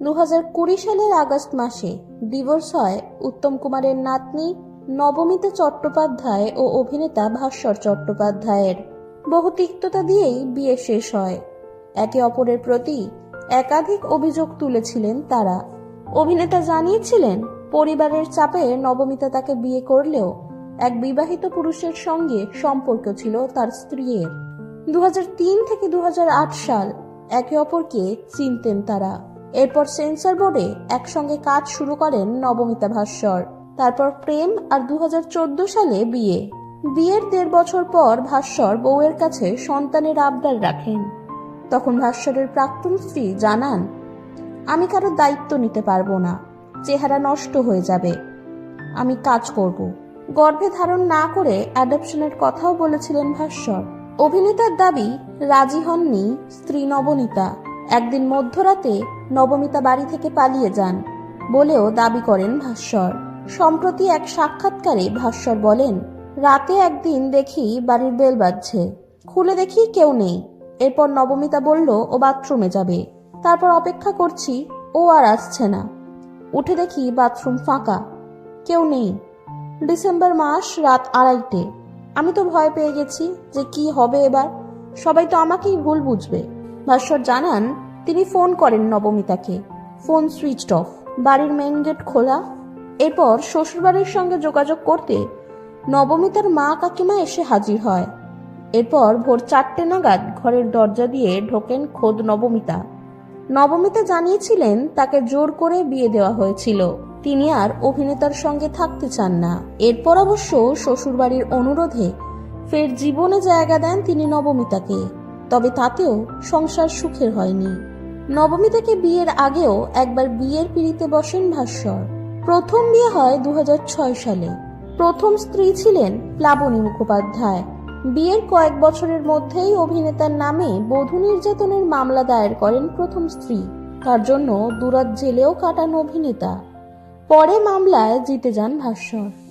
দু সালের আগস্ট মাসে ডিভোর্স হয় উত্তম কুমারের নাতনি নবমিতা চট্টোপাধ্যায় ও অভিনেতা ভাস্বর চট্টোপাধ্যায়ের। বহু তিক্ততা দিয়েই বিয়ে শেষ হয়। একে অপরের প্রতি একাধিক অভিযোগ তুলেছিলেন তারা। অভিনেতা জানিয়েছিলেন, পরিবারের চাপে নবমিতা তাকে বিয়ে করলেও এক বিবাহিত পুরুষের সঙ্গে সম্পর্ক ছিল তার স্ত্রীর। দু হাজার তিন থেকে দু হাজার আট সাল একে অপরকে চিনতেন তারা। এরপর সেন্সর বোর্ডে একসঙ্গে কাজ শুরু করেন নবমিতা ভাস্বর। তারপর প্রেম আর দু হাজার চোদ্দ সালে বিয়ে। বিয়ের দেড় বছর পর ভাস্বর বউয়ের কাছে সন্তানের আবদার রাখেন। তখন ভাস্বরের প্রাক্তন স্ত্রী জানান, আমি কারও দায়িত্ব নিতে পারব না, চেহারা নষ্ট হয়ে যাবে। আমি কাজ করব। গর্ভে ধারণ না করে অ্যাডপশনের কথাও বলেছিলেন ভাস্বর। অভিনেতার দাবি, রাজি হননি স্ত্রী নবনীতা। একদিন মধ্যরাতে নবমিতা বাড়ি থেকে পালিয়ে যান বলেও দাবি করেন ভাস্বর। সম্প্রতি এক সাক্ষাৎকারে ভাস্বর বলেন, রাতে একদিন দেখি বাড়ির বেল বাজছে। খুলে দেখি কেউ নেই। এরপর নবমিতা বলল, ও বাথরুমে যাবে। তারপর অপেক্ষা করছি, ও আর আসছে না। উঠে দেখি বাথরুম ফাঁকা। কেউ নেই। ডিসেম্বর মাস রাত আড়াইটে। আমি তো ভয় পেয়ে গেছি যে কি হবে এবার। সবাই তো আমাকেই ভুল বুঝবে। ভাস্বর জানান, তিনি ফোন করেন নবমিতাকে। Phone switched off. বাড়ির মেইন গেট খোলা। এরপর শ্বশুরবাড়ির সঙ্গে যোগাযোগ করতে নবমিতার মা কাকিমা এসে হাজির হয়। এরপর ভোর চারটে নাগাদ ঘরের দরজা দিয়ে ঢোকেন খোদ নবমিতা। নবমিতা জানিয়েছিলেন, তাকে জোর করে বিয়ে দেওয়া হয়েছিল। তিনি আর অভিনেতার সঙ্গে থাকতে চান না। এরপর অবশ্য শ্বশুরবাড়ির অনুরোধে ফের জীবনে জায়গা দেন তিনি নবমিতাকে। তবে তাতেও সংসার সুখের হয়নি। নবমী থেকে বিয়ের আগেও একবার বিয়ের পিড়িতে বসেন ভাস্বর। প্রথম বিয়ে হয় দুহাজার ছয় সালে। প্রথম স্ত্রী ছিলেন প্লাবনী মুখোপাধ্যায়। বিয়ের কয়েক বছরের মধ্যেই অভিনেতার নামে বধূ নির্যাতনের মামলা দায়ের করেন প্রথম স্ত্রী। তার জন্য দুরাত জেলেও কাটান অভিনেতা। পরে মামলায় জিতে যান ভাস্বর।